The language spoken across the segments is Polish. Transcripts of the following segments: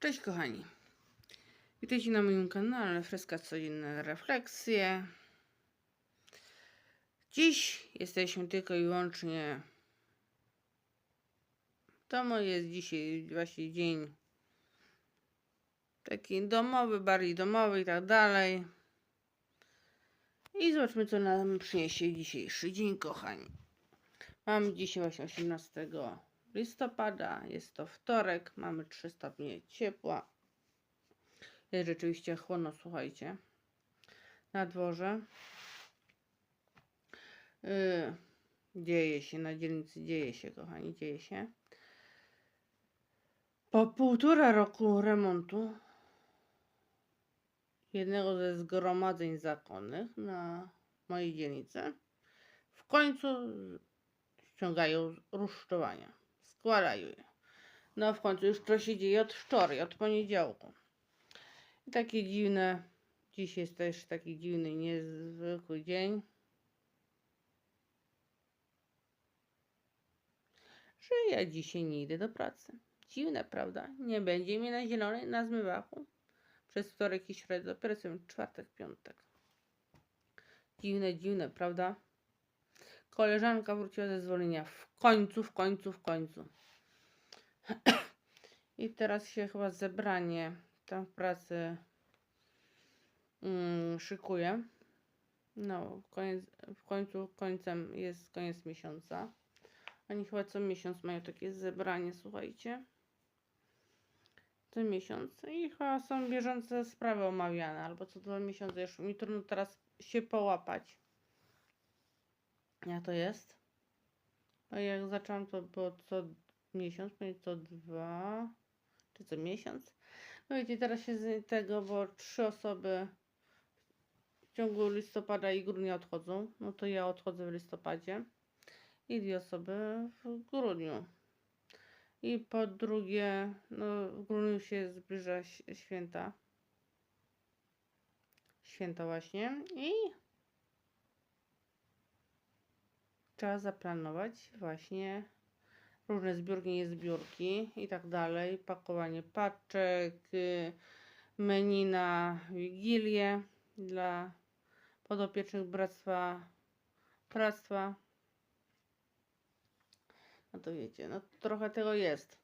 Cześć kochani. Witajcie na moim kanale Freska Codzienne Refleksje. Dziś jesteśmy tylko i wyłącznie domu. Jest dzisiaj właśnie dzień taki domowy, bardziej domowy i tak dalej. I zobaczmy co nam przyniesie dzisiejszy dzień kochani. Mamy dzisiaj właśnie 18 listopada, jest to wtorek, mamy 3 stopnie ciepła. Jest rzeczywiście chłodno, słuchajcie, na dworze. Yy, dzieje się, na dzielnicy dzieje się, kochani, dzieje się. Po półtora roku remontu jednego ze zgromadzeń zakonnych na mojej dzielnicy w końcu ściągają rusztowania. Składają. No w końcu już to się dzieje od wczoraj, od poniedziałku. I takie dziwne, dziś jest też taki dziwny, niezwykły dzień. Że ja dzisiaj nie idę do pracy. Dziwne, prawda? Nie będzie mnie na zielonej, na zmywaku. Przez wtorek i środę, dopiero czwartek, piątek. Dziwne, dziwne, prawda? Koleżanka wróciła ze zwolnienia. W końcu, w końcu, w końcu. I teraz się chyba zebranie tam w pracy mm, szykuje. No, koniec, w końcu końcem jest koniec miesiąca. Oni chyba co miesiąc mają takie zebranie, słuchajcie. Co miesiąc. I chyba są bieżące sprawy omawiane, albo co dwa miesiące. Już mi trudno teraz się połapać. Jak to jest? Bo jak zaczęłam, to było co miesiąc, co dwa, czy co miesiąc. No wiecie, teraz się z tego, bo trzy osoby w ciągu listopada i grudnia odchodzą. No to ja odchodzę w listopadzie i dwie osoby w grudniu. I po drugie, no w grudniu się zbliża święta. Święta właśnie. I trzeba zaplanować właśnie różne zbiórki, niezbiórki i tak dalej. Pakowanie paczek, y, menu na Wigilię dla podopiecznych Bractwa Bractwa. No to wiecie, no trochę tego jest.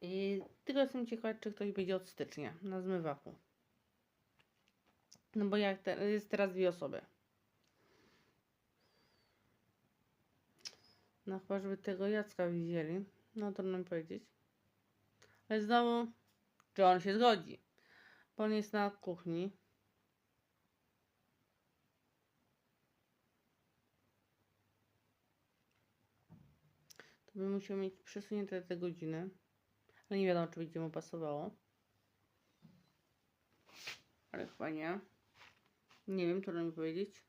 I tylko jestem ciekawa, czy ktoś będzie od stycznia na zmywaku. No bo jak te, jest teraz dwie osoby. No chyba, żeby tego Jacka widzieli. No trudno mi powiedzieć. Ale znowu, on się zgodzi? Bo on jest na kuchni. To by musiał mieć przesunięte te godziny. Ale nie wiadomo, czy będzie mu pasowało. Ale chyba nie. Nie wiem, trudno mi powiedzieć.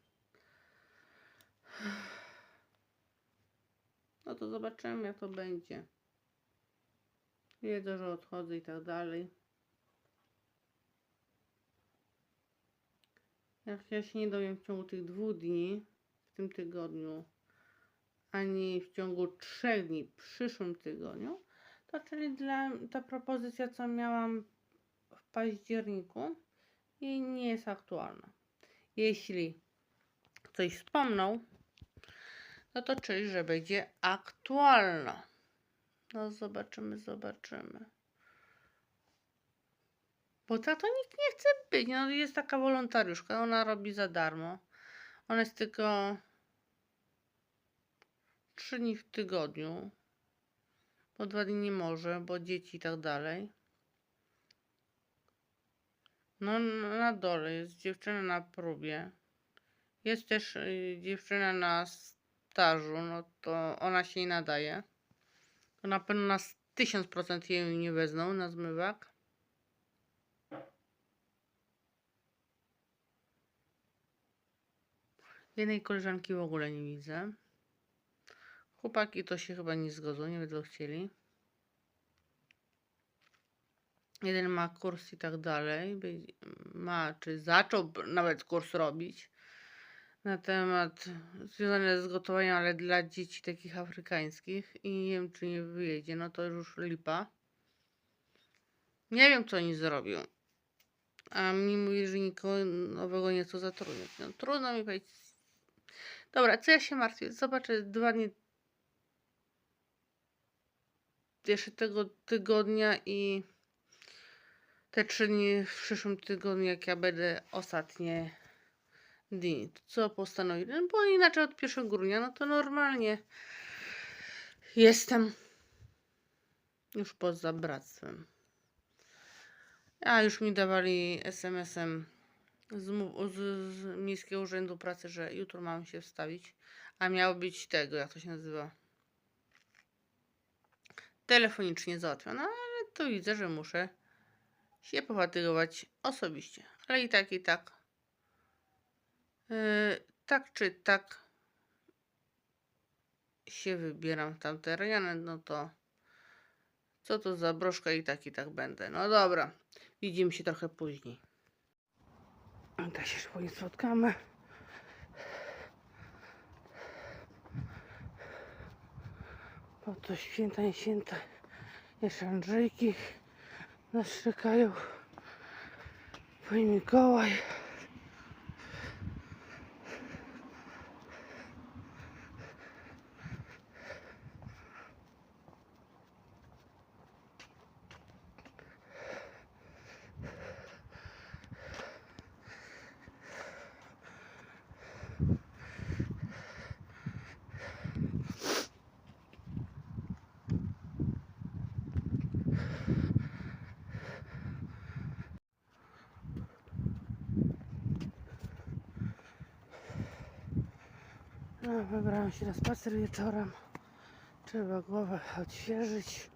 To zobaczymy, jak to będzie. Wiedzą, że odchodzę i tak dalej. Jak ja się nie dowiem w ciągu tych dwóch dni w tym tygodniu, ani w ciągu trzech dni w przyszłym tygodniu, to czyli dla ta propozycja, co miałam w październiku, i nie jest aktualna. Jeśli ktoś wspomniał, no to czyli, że będzie aktualna. No zobaczymy, zobaczymy. Bo tak to nikt nie chce być. No jest taka wolontariuszka, ona robi za darmo. Ona jest tylko trzy dni w tygodniu. Po dwa dni nie może, bo dzieci i tak dalej. No na dole jest dziewczyna na próbie. Jest też y, dziewczyna na stażu, no to ona się nie nadaje. To na pewno na 1000% jej nie wezmą na zmywak. Jednej koleżanki w ogóle nie widzę. Chłopaki to się chyba nie zgodzą, nie będą chcieli. Jeden ma kurs i tak dalej. Ma, czy zaczął nawet kurs robić. Na temat związany z gotowaniem, ale dla dzieci takich afrykańskich i nie wiem, czy nie wyjedzie, no to już lipa. Nie wiem, co oni zrobią. A mi mówi, że nikogo nowego nie chcą zatrudnić. No trudno mi powiedzieć. Dobra, co ja się martwię? Zobaczę dwa dni jeszcze tego tygodnia i te trzy dni w przyszłym tygodniu, jak ja będę ostatnie dni. Co postanowili? No bo inaczej od 1 grudnia, no to normalnie jestem już poza bractwem. A już mi dawali SMS-em z, z, z Miejskiego Urzędu Pracy, że jutro mam się wstawić, a miało być tego, jak to się nazywa, telefonicznie załatwione, ale to widzę, że muszę się pofatygować osobiście. Ale i tak, i tak. Yy, tak czy tak się wybieram w tamte rejony, no to co to za broszka i tak, i tak będę. No dobra, widzimy się trochę później. Tak się szybko nie spotkamy. Po to święta, nie święta. Jeszcze Andrzejki nas czekają. Po i Mikołaj. No, wybrałam się na spacer wieczorem. Trzeba głowę odświeżyć.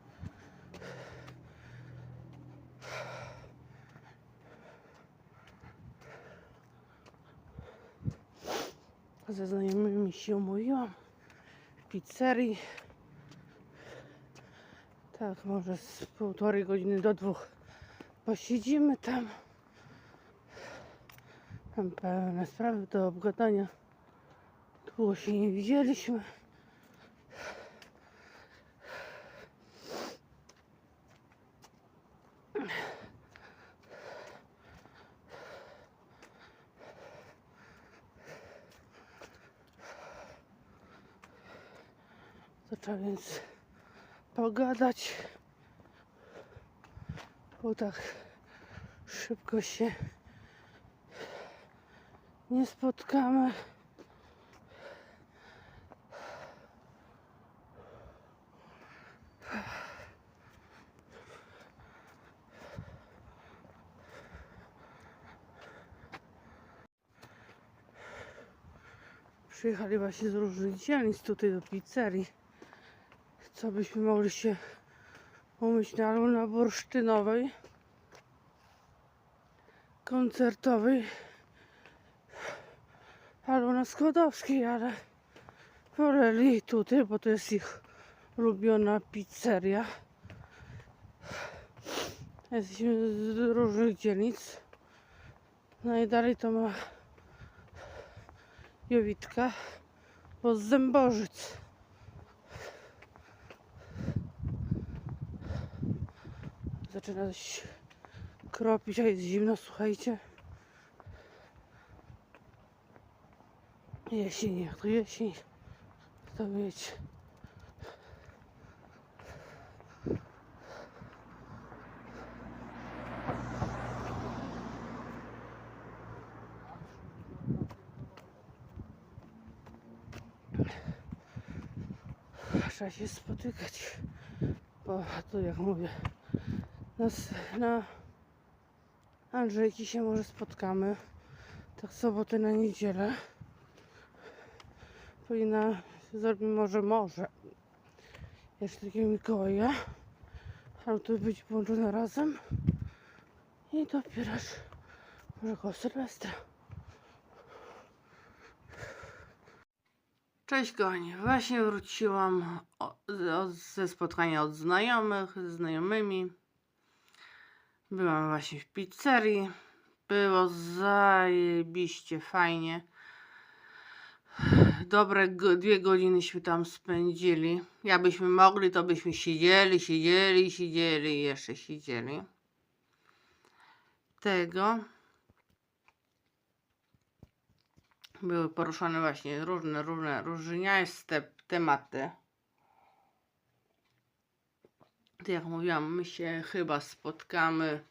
Ze znajomymi się umówiłam w pizzerii. Tak, może z półtorej godziny do dwóch posiedzimy tam. Mam pełne sprawy do obgadania. Się nie widzieliśmy. Trzeba więc pogadać, bo tak szybko się nie spotkamy. Przyjechali właśnie z różnych dzielnic tutaj do pizzerii. Co byśmy mogli się umyć na, na bursztynowej, koncertowej, albo na składowskiej, ale woleli tutaj, bo to jest ich ulubiona pizzeria. Jesteśmy z różnych dzielnic. Najdalej to ma Jowitka, bo z Zębożyc. Zaczyna coś kropić, a jest zimno, słuchajcie. Jesień, jak to jesień, to mieć. Się spotykać, bo tu jak mówię, na, s- na Andrzejki się może spotkamy, tak sobotę na niedzielę. Powinna zrobimy może, może jeszcze takiego Mikołaja, ale to być połączone razem i dopiero może koło Sylwestra. Cześć kochani, właśnie wróciłam ze spotkania od znajomych, ze znajomymi. Byłam właśnie w pizzerii. Było zajebiście fajnie. Dobre dwie godzinnyśmy tam spędzili. Jakbyśmy mogli, to byśmy siedzieli, siedzieli, siedzieli i jeszcze siedzieli. Tego. Były poruszane właśnie różne, różne, różniaste tematy. To jak mówiłam, my się chyba spotkamy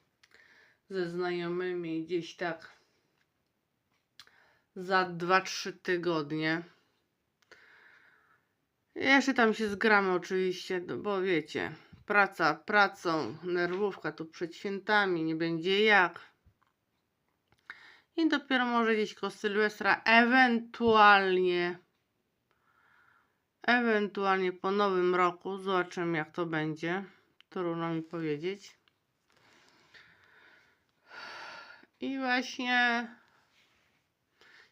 ze znajomymi gdzieś tak za 2-3 tygodnie. Jeszcze tam się zgramy oczywiście, no bo wiecie, praca pracą, nerwówka tu przed świętami, nie będzie jak. I dopiero może gdzieś koło Sylwestra, ewentualnie, ewentualnie po nowym roku, zobaczymy jak to będzie. Trudno mi powiedzieć. I właśnie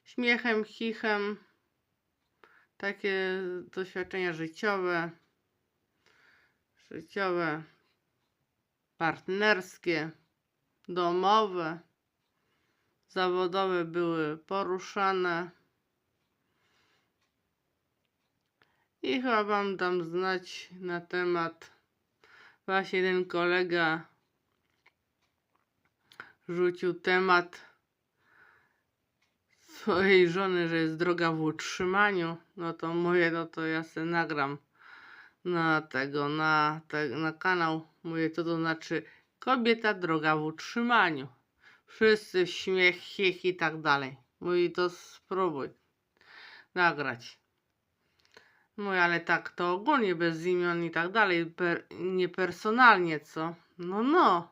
śmiechem, chichem, takie doświadczenia życiowe, życiowe, partnerskie, domowe, zawodowe były poruszane. I chyba wam dam znać na temat. Właśnie jeden kolega rzucił temat swojej żony, że jest droga w utrzymaniu, no to mówię, no to ja se nagram na tego, na, te, na kanał. Mówię, to znaczy kobieta droga w utrzymaniu. Wszyscy śmiech, chiech i tak dalej. Mówi, to spróbuj nagrać. Mówię, ale tak to ogólnie bez imion i tak dalej, per, niepersonalnie, co? No, no.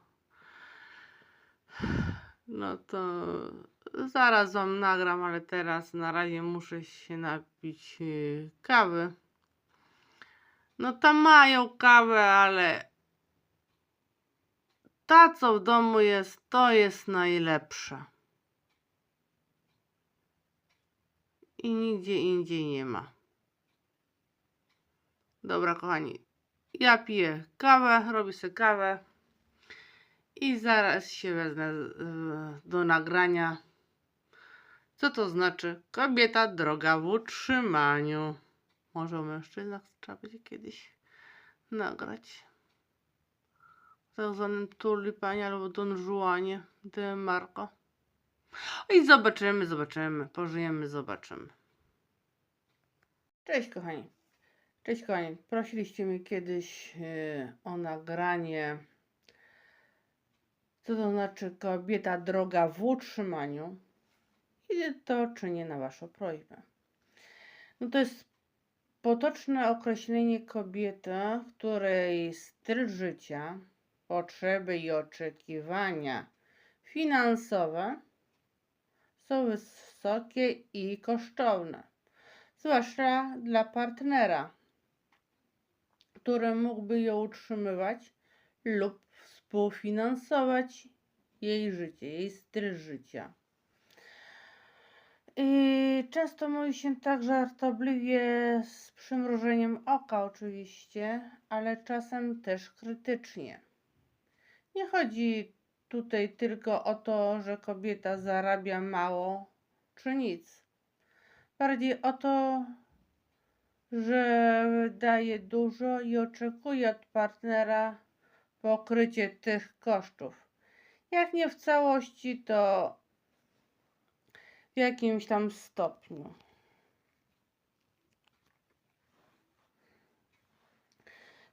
No to zaraz wam nagram, ale teraz na razie muszę się napić yy, kawy. No tam mają kawę, ale ta co w domu jest, to jest najlepsza. I nigdzie indziej nie ma. Dobra, kochani. Ja piję kawę, robię sobie kawę. I zaraz się wezmę e, do nagrania. Co to znaczy? Kobieta droga w utrzymaniu. Może o mężczyznach trzeba będzie kiedyś nagrać. Tak zwanym tulipanie albo Don Juanie de Marco. I zobaczymy, zobaczymy. Pożyjemy, zobaczymy. Cześć kochani. Cześć kochani. Prosiliście mnie kiedyś e, o nagranie co to znaczy kobieta droga w utrzymaniu? I to czynię na Waszą prośbę. No to jest potoczne określenie kobiety, której styl życia, potrzeby i oczekiwania finansowe są wysokie i kosztowne, zwłaszcza dla partnera, który mógłby ją utrzymywać lub współfinansować jej życie, jej styl życia. I często mówi się tak żartobliwie z przymrużeniem oka, oczywiście, ale czasem też krytycznie. Nie chodzi tutaj tylko o to, że kobieta zarabia mało czy nic. Bardziej o to, że wydaje dużo i oczekuje od partnera pokrycie tych kosztów. Jak nie w całości, to w jakimś tam stopniu.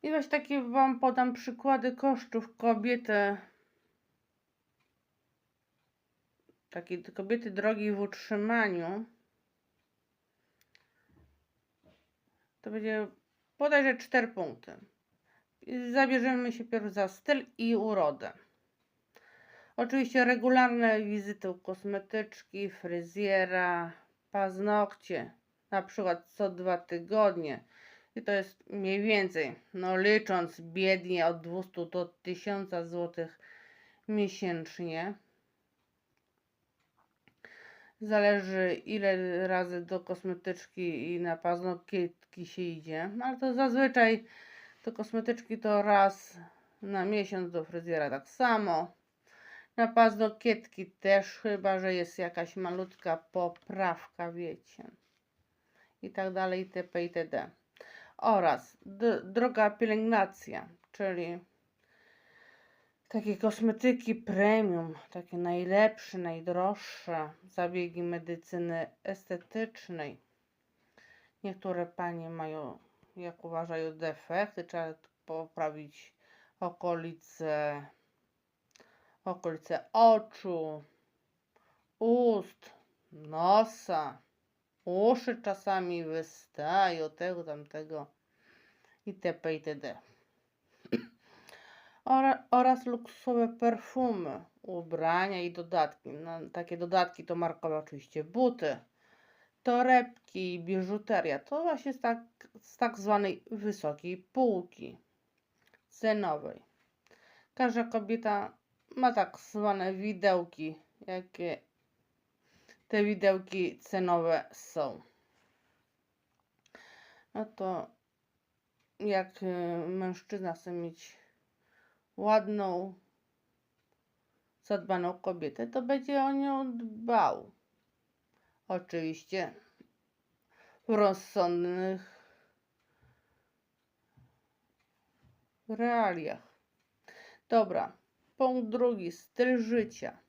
I właśnie takie Wam podam przykłady kosztów kobiety. Takiej kobiety drogiej w utrzymaniu. To będzie bodajże cztery punkty. Zabierzemy się pierw za styl i urodę. Oczywiście regularne wizyty u kosmetyczki, fryzjera, paznokcie, na przykład co dwa tygodnie. I to jest mniej więcej, no licząc biednie od 200 do 1000 zł miesięcznie. Zależy ile razy do kosmetyczki i na paznokietki się idzie, ale to zazwyczaj do kosmetyczki to raz na miesiąc, do fryzjera tak samo. Na paznokietki też, chyba że jest jakaś malutka poprawka, wiecie. i tak dalej, itp. itd. Oraz droga pielęgnacja, czyli takie kosmetyki premium, takie najlepsze, najdroższe, zabiegi medycyny estetycznej. Niektóre panie mają, jak uważają, defekty, trzeba poprawić okolice, okolice oczu, ust, nosa, uszy czasami wystają, tego, tamtego itp. itd. Ora- oraz luksusowe perfumy, ubrania i dodatki. No, takie dodatki to markowe oczywiście buty, torebki i biżuteria. To właśnie z tak, z tak zwanej wysokiej półki cenowej. Każda kobieta ma tak zwane widełki, jakie te widełki cenowe są. No to jak y, mężczyzna chce mieć ładną, zadbaną kobietę, to będzie o nią dbał. Oczywiście w rozsądnych realiach. Dobra, punkt drugi, styl życia.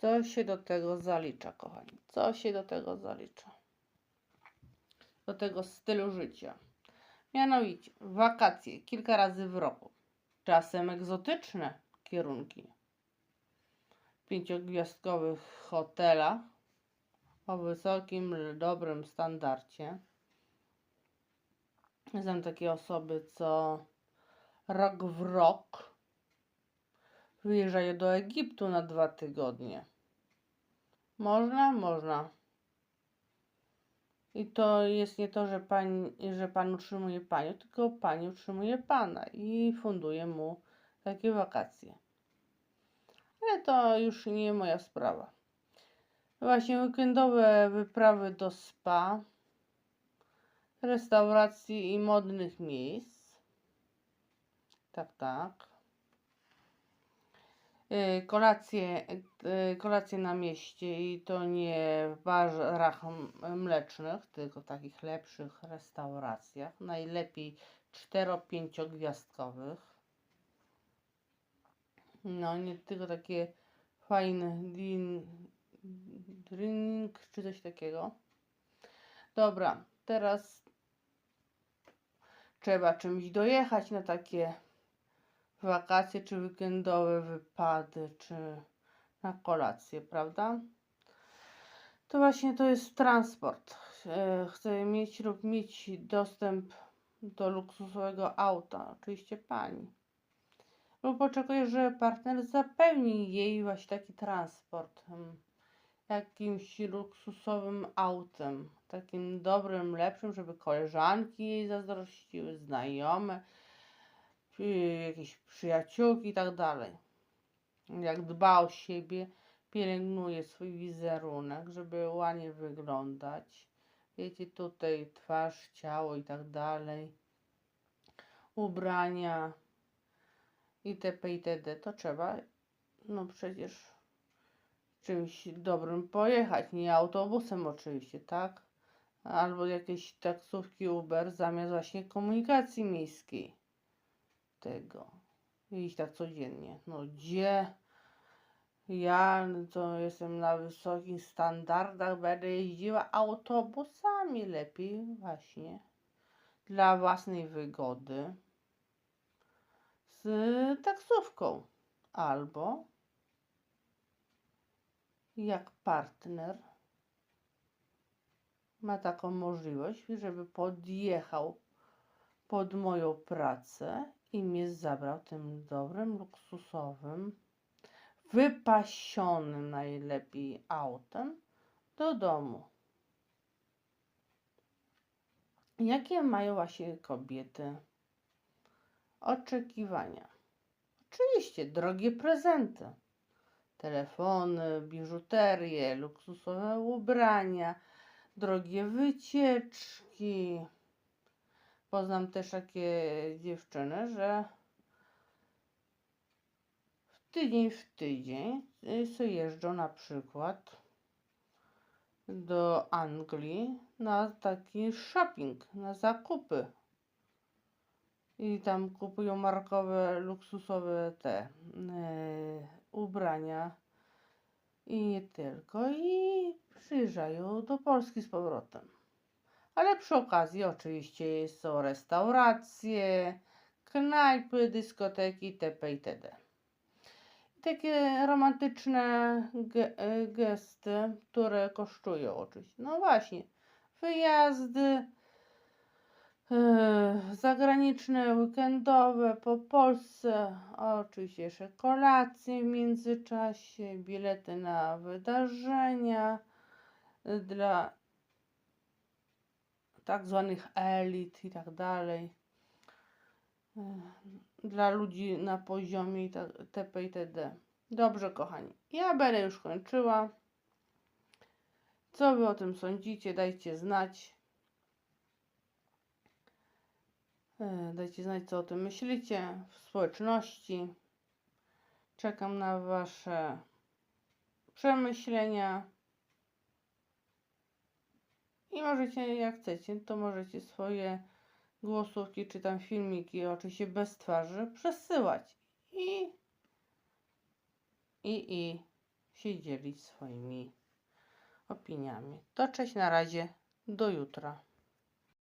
Co się do tego zalicza, kochani? Co się do tego zalicza? Do tego stylu życia. Mianowicie wakacje kilka razy w roku. Czasem egzotyczne kierunki. W pięciogwiazdkowych hotelach o wysokim, dobrym standardzie. Znam takie osoby, co rok w rok wyjeżdżają do Egiptu na dwa tygodnie. Można? Można. I to jest nie to, że, pań, że pan utrzymuje panią, tylko pani utrzymuje pana i funduje mu takie wakacje. Ale to już nie moja sprawa. Właśnie weekendowe wyprawy do spa, restauracji i modnych miejsc. Tak, tak. Y, kolacje, y, na mieście i to nie w barach mlecznych, tylko w takich lepszych restauracjach. Najlepiej 4-5 gwiazdkowych. No, nie tylko takie fajne din, drink czy coś takiego. Dobra, teraz trzeba czymś dojechać na takie wakacje, czy weekendowe wypady, czy na kolację, prawda? To właśnie to jest transport. E, Chcę mieć lub mieć dostęp do luksusowego auta, oczywiście pani. Lub oczekuje, że partner zapewni jej właśnie taki transport. Jakimś luksusowym autem, takim dobrym, lepszym, żeby koleżanki jej zazdrościły, znajome, jakieś przyjaciółki i tak dalej. Jak dba o siebie, pielęgnuje swój wizerunek, żeby ładnie wyglądać. Wiecie, tutaj twarz, ciało i tak dalej. Ubrania itp. itd. To trzeba, no przecież czymś dobrym pojechać, nie autobusem oczywiście, tak? Albo jakieś taksówki Uber zamiast właśnie komunikacji miejskiej tego. Iść tak codziennie. No gdzie ja to jestem na wysokich standardach, będę jeździła autobusami lepiej właśnie dla własnej wygody z taksówką albo jak partner ma taką możliwość, żeby podjechał pod moją pracę i mnie zabrał tym dobrym, luksusowym, wypasionym najlepiej autem do domu. Jakie mają właśnie kobiety oczekiwania? Oczywiście drogie prezenty, telefony, biżuterię, luksusowe ubrania, drogie wycieczki. Poznam też takie dziewczyny, że w tydzień w tydzień y, sobie jeżdżą na przykład do Anglii na taki shopping, na zakupy. I tam kupują markowe, luksusowe te e, ubrania. I nie tylko. I przyjeżdżają do Polski z powrotem. Ale przy okazji oczywiście są restauracje, knajpy, dyskoteki itp. itd. Takie romantyczne e, gesty, które kosztują oczywiście. No właśnie, wyjazdy e, zagraniczne, weekendowe po Polsce, oczywiście jeszcze kolacje w międzyczasie, bilety na wydarzenia dla tak zwanych elit i tak dalej. E, Dla ludzi na poziomie TP i TD. Dobrze, kochani. Ja będę już kończyła. Co wy o tym sądzicie? Dajcie znać. E, Dajcie znać, co o tym myślicie w społeczności. Czekam na Wasze przemyślenia. I możecie, jak chcecie, to możecie swoje głosówki czy tam filmiki, oczywiście bez twarzy, przesyłać. I, i, i się dzielić swoimi opiniami. To cześć na razie, do jutra.